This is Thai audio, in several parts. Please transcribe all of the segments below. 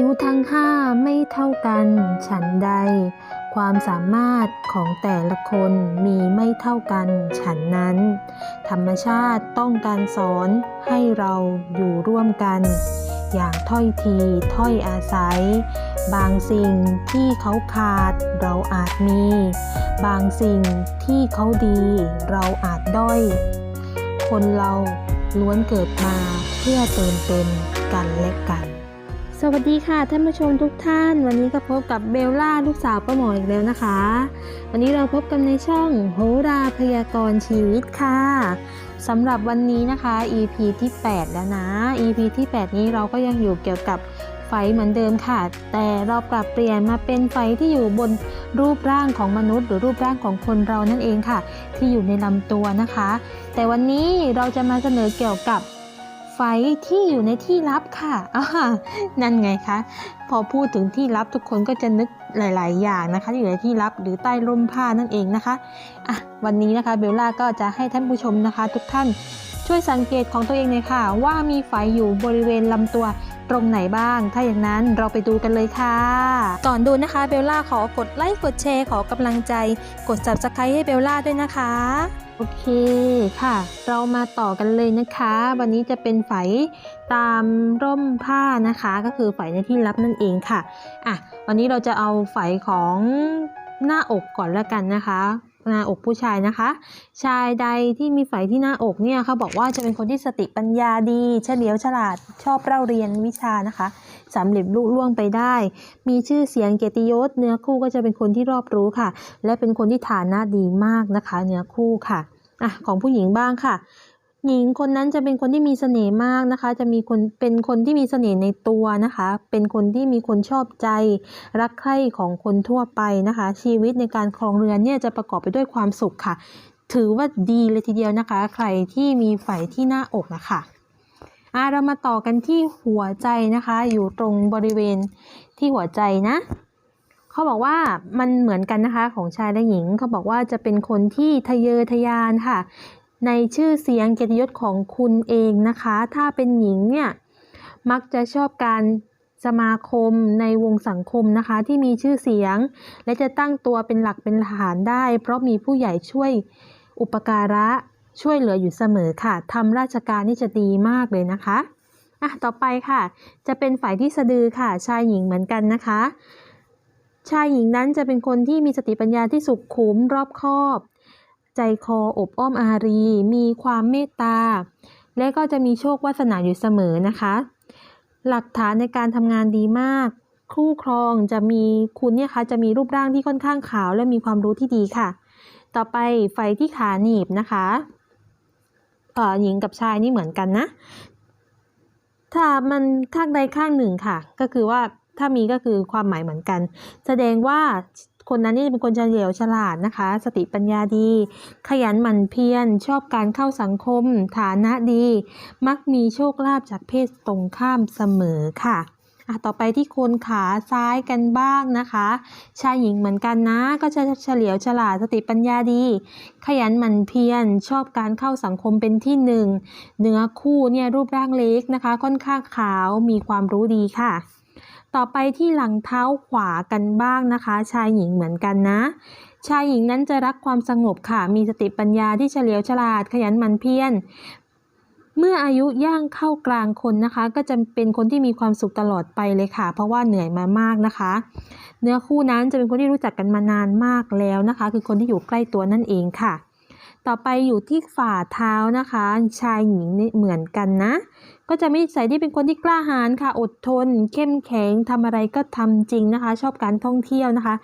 นิ้วทั้งห้าไม่เท่ากัน ฉันใด ความสามารถของแต่ละคนมีไม่เท่ากัน ฉันนั้น ธรรมชาติต้องการสอนให้เราอยู่ร่วมกัน อย่างถ้อยทีถ้อยอาศัย บางสิ่งที่เขาขาดเราอาจมี บางสิ่งที่เขาดีเราอาจด้อย คนเราล้วนเกิดมาเพื่อเติมเต็มกันและกัน สวัสดีค่ะท่านผู้ชมทุกท่าน วันนี้ก็พบกับเบลล่าลูกสาวป้าหมออีกแล้วนะคะ วันนี้เราพบกันในช่องโหราพยากรณ์ชีวิตค่ะสำหรับวันนี้นะคะ EP ที่ 8 แล้วนะ EP ที่ 8 นี้เราก็ยังอยู่เกี่ยวกับไฟเหมือนเดิมค่ะ แต่เราปรับเปลี่ยนมาเป็นไฟที่อยู่บนรูปร่างของมนุษย์ หรือรูปร่างของคนเรานั่นเองค่ะ ที่อยู่ในลำตัวนะคะ แต่วันนี้เราจะมาเสนอเกี่ยวกับ ไฟที่อยู่ในที่ลับค่ะนั่นไงคะ พอพูดถึงที่ลับทุกคนก็จะนึกหลาย ๆ อย่างนะคะ อยู่ในที่ลับหรือใต้ร่มผ้านั่นเองนะคะอะวันนี้นะคะเบลล่าก็จะให้ท่านผู้ชมนะคะ ทุกท่านช่วยสังเกตของตัวเองเลยค่ะ ว่ามีไฟอยู่บริเวณลำตัวตรงไหนบ้าง ถ้าอย่างนั้นเราไปดูกันเลยค่ะ ก่อนดูนะคะเบลล่าขอกดไลค์กดแชร์ขอกำลังใจ กด subscribe ให้เบลล่าด้วยนะคะ โอเคค่ะ เรามาต่อกันเลยนะคะ วันนี้จะเป็นไฝตามร่มผ้านะคะ ก็คือไฝในที่ลับนั่นเองค่ะอะ วันนี้เราจะเอาไฝของหน้าอกก่อนแล้วกันนะคะ หน้าอกผู้ชายนะคะ ชายใดที่มีไฝที่หน้าอกเนี่ยเขาบอกว่าจะเป็นคนที่สติปัญญาดี เฉลียวฉลาดชอบเล่าเรียนวิชานะคะสำเร็จลุล่วงไปได้ มีชื่อเสียงเกียรติยศเนื้อคู่ก็จะเป็นคนที่รอบรู้ค่ะ และเป็นคนที่ฐานะดีมากนะคะ เนื้อคู่ค่ะอะของผู้หญิงบ้างค่ะ หญิงคนนั้นจะเป็นคนที่มีเสน่ห์มากนะคะ จะมีคนเป็นคนที่มีเสน่ห์ในตัวนะคะ เป็นคนที่มีคนชอบใจ รักใคร่ของคนทั่วไปนะคะ ชีวิตในการครองเรือนเนี่ยจะประกอบไปด้วยความสุขค่ะ ถือว่าดีเลยทีเดียวนะคะ ใครที่มีไฝที่หน้าอกนะคะอะเรามาต่อกันที่หัวใจนะคะ อยู่ตรงบริเวณที่หัวใจนะเขาบอกว่ามันเหมือนกันนะคะของชายและหญิงเขาบอกว่าจะเป็นคนที่ทะเยอทะยานค่ะ ในชื่อเสียงเกียรติยศของคุณเองนะคะ ถ้าเป็นหญิงเนี่ยมักจะชอบการสมาคมในวงสังคมนะคะ ที่มีชื่อเสียง และจะตั้งตัวเป็นหลักเป็นฐานได้ เพราะมีผู้ใหญ่ช่วยอุปการะช่วยเหลืออยู่เสมอค่ะทำราชการนี่จะดีมากเลยนะคะอะต่อไปค่ะ จะเป็นฝ่ายที่สะดือค่ะ ชายหญิงเหมือนกันนะคะ ชายหญิงนั้นจะเป็นคนที่มีสติปัญญาที่สุขุมรอบคอบ ใจคออบอ้อมอารี มีความเมตตา และก็จะมีโชควาสนาอยู่เสมอนะคะ หลักฐานในการทำงานดีมาก คู่ครองจะมีคุณเนี่ยคะจะมีรูปร่างที่ค่อนข้างขาว และมีความรู้ที่ดีค่ะ ต่อไปไฟที่ขาหนีบนะคะเออหญิงกับชายนี่เหมือนกันนะ ถ้ามันข้างใดข้างหนึ่งค่ะ ก็คือว่าถ้ามีก็คือความหมายเหมือนกัน แสดงว่า คนนั้นนี่เป็นคนเฉลียวฉลาดนะคะ สติปัญญาดี ขยันหมั่นเพียรชอบการเข้าสังคม ฐานะดี มักมีโชคลาภจากเพศตรงข้ามเสมอค่ะ่ะต่อไปที่โคนขาซ้ายกันบ้างนะคะ ชายหญิงเหมือนกันนะ ก็จะเฉลียวฉลาดสติปัญญาดี ขยันหมั่นเพียรชอบการเข้าสังคมเป็นที่หนึ่งเนื้อคู่เนี่ยรูปร่างเล็กนะคะ ค่อนข้างขาวมีความรู้ดีค่ะ ต่อไปที่หลังเท้าขวากันบ้างนะคะ ชายหญิงเหมือนกันนะ ชายหญิงนั้นจะรักความสงบค่ะ มีสติปัญญาที่เฉลียวฉลาดขยันหมั่นเพียรเมื่ออายุย่างเข้ากลางคนนะคะ ก็จะเป็นคนที่มีความสุขตลอดไปเลยค่ะ เพราะว่าเหนื่อยมามากนะคะ เนื้อคู่นั้นจะเป็นคนที่รู้จักกันมานานมากแล้วนะคะ คือคนที่อยู่ใกล้ตัวนั่นเองค่ะ ต่อไปอยู่ที่ฝ่าเท้านะคะ ชายหญิงเหมือนกันนะ ก็จะไม่ใส่ที่เป็นคนที่กล้าหาญค่ะ อดทน เข้มแข็งทำอะไรก็ทำจริงนะคะ ชอบการท่องเที่ยวนะคะ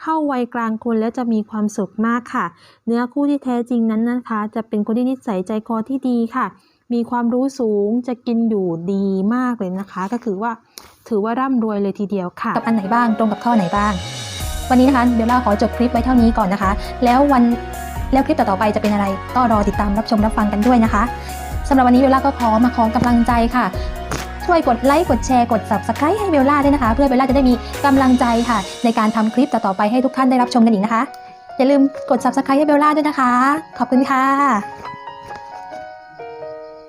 เข้าวัยกลางคนแล้วจะมีความสุขมากค่ะ เนื้อคู่ที่แท้จริงนั้นนะคะ จะเป็นคนที่นิสัยใจคอที่ดีค่ะมีความรู้สูงจะกินอยู่ดีมากเลยนะคะ ก็คือว่าถือว่าร่ำรวยเลยทีเดียวค่ะ กับอันไหนบ้างตรงกับข้อไหนบ้าง วันนี้นะคะเบลล่าขอจบคลิปไว้เท่านี้ก่อนนะคะ แล้ววัน แล้วคลิปต่อๆไปจะเป็นอะไรก็รอติดตามรับชมรับฟังกันด้วยนะคะสำหรับวันนี้เบลล่าก็ขอมาขอกำลังใจค่ะ ช่วยกดไลค์กดแชร์กด subscribe ให้เบลล่าด้วยนะคะ เพื่อเบลล่าจะได้มีกำลังใจค่ะ ในการทำคลิปต่อๆไปให้ทุกท่านได้รับชมกันอีกนะคะ อย่าลืมกด subscribe ให้เบลล่าด้วยนะคะ ขอบคุณค่ะ